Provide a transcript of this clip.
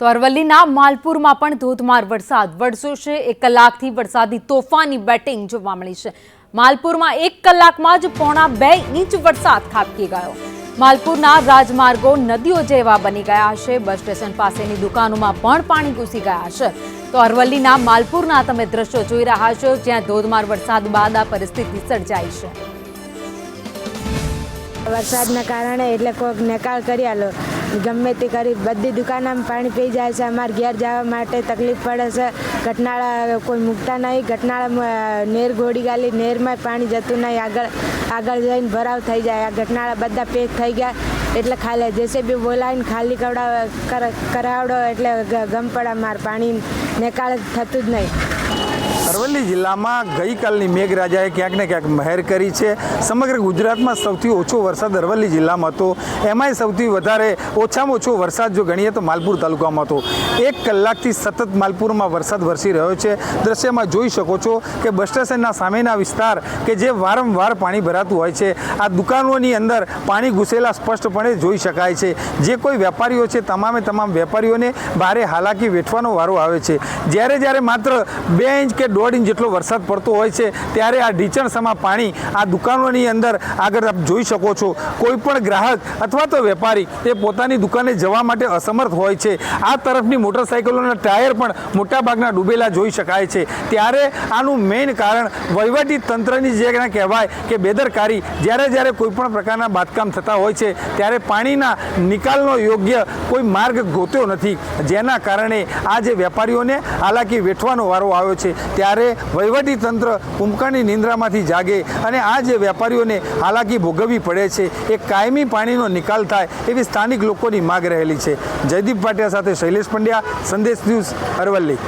તો અરવલ્લીના માલપુરમાં પણ ધોધમાર વરસાદ વરસ્યો છે. એક કલાકથી વરસાદી તોફાની બેટિંગ જોવા મળી છે. માલપુરમાં એક કલાકમાં જ પોણા બે ઇંચ વરસાદ ખાબકી ગયો. માલપુરના રાજમાર્ગો નદીઓ જેવા બની ગયા છે. બસ સ્ટેશન પાસેની દુકાનોમાં પણ પાણી ઘૂસી ગયા છે. તો અરવલ્લીના માલપુરના તમે દ્રશ્યો જોઈ રહ્યા છો, જ્યાં ધોધમાર વરસાદ બાદ આ પરિસ્થિતિ સર્જાઈ છે. વરસાદના કારણે એટલે કોઈક નિકાલ કરી આલો. ગમે તે કરી બધી દુકાનમાં પાણી પી જાય છે. અમારે ઘેર જવા માટે તકલીફ પડે છે. ઘટનાળા કોઈ મૂકતા નહીં. ઘટનાળા નેર ઘોડી ગાલી, નેરમાં પાણી જતું નહીં. આગળ આગળ જઈને ભરાવ થઈ જાય. આ ઘટનાળા બધા પેક થઈ ગયા. એટલે ખાલી જેસીબી બોલાવીને ખાલી કવડાવ, કર- કરાવડો એટલે ગમ પડે. માર પાણી નિકાલ થતું જ નહીં. અરવલ્લી જિલ્લામાં ગઈકાલની મેઘરાજાએ ક્યાંક ને ક્યાંક મહેર કરી છે. સમગ્ર ગુજરાતમાં સૌથી ઓછો વરસાદ અરવલ્લી જિલ્લામાં હતો. એમાંય સૌથી વધારે ઓછામાં ઓછો વરસાદ જો ગણીએ તો માલપુર તાલુકામાં હતો. એક કલાકથી સતત માલપુરમાં વરસાદ વરસી રહ્યો છે. દ્રશ્યમાં જોઈ શકો છો કે બસ સ્ટેશનના સામેના વિસ્તાર કે જે વારંવાર પાણી ભરાતું હોય છે, આ દુકાનોની અંદર પાણી ઘૂસેલા સ્પષ્ટપણે જોઈ શકાય છે. જે કોઈ વેપારીઓ છે, તમામે તમામ વેપારીઓને ભારે હાલાકી વેઠવાનો વારો આવે છે. જ્યારે જ્યારે માત્ર બે ઇંચ કે દોઢ ઇંચ જેટલો વરસાદ પડતો હોય છે, ત્યારે આ ઢીચણસમા પાણી આ દુકાનોની અંદર આગળ આપ જોઈ શકો છો. કોઈ પણ ગ્રાહક અથવા તો વેપારી તે પોતાની દુકાને જવા માટે અસમર્થ હોય છે. આ તરફની મોટરસાઇકલોના ટાયર પણ મોટાભાગના ડૂબેલા જોઈ શકાય છે. ત્યારે આનું મેઇન કારણ વહીવટી તંત્રની જે કહેવાય કે બેદરકારી, જ્યારે જ્યારે કોઈ પણ પ્રકારના બાંધકામ થતા હોય છે, ત્યારે પાણીના નિકાલનો યોગ્ય કોઈ માર્ગ ગોત્યો નથી. જેના કારણે આ જે વેપારીઓને હાલાકી વેઠવાનો વારો આવ્યો છે. ત્યારે વહીવટી તંત્ર કુંભકર્ણની નિંદ્રામાંથી જાગે અને આ જે વેપારીઓને હાલાકી ભોગવવી પડે છે, એ કાયમી પાણીનો નિકાલ થાય એવી સ્થાનિક લોકોની માગ રહેલી છે. જયદીપ ભાટિયા સાથે શૈલેષ પંડ્યા, સંદેશ ન્યૂઝ અરવલ્લી.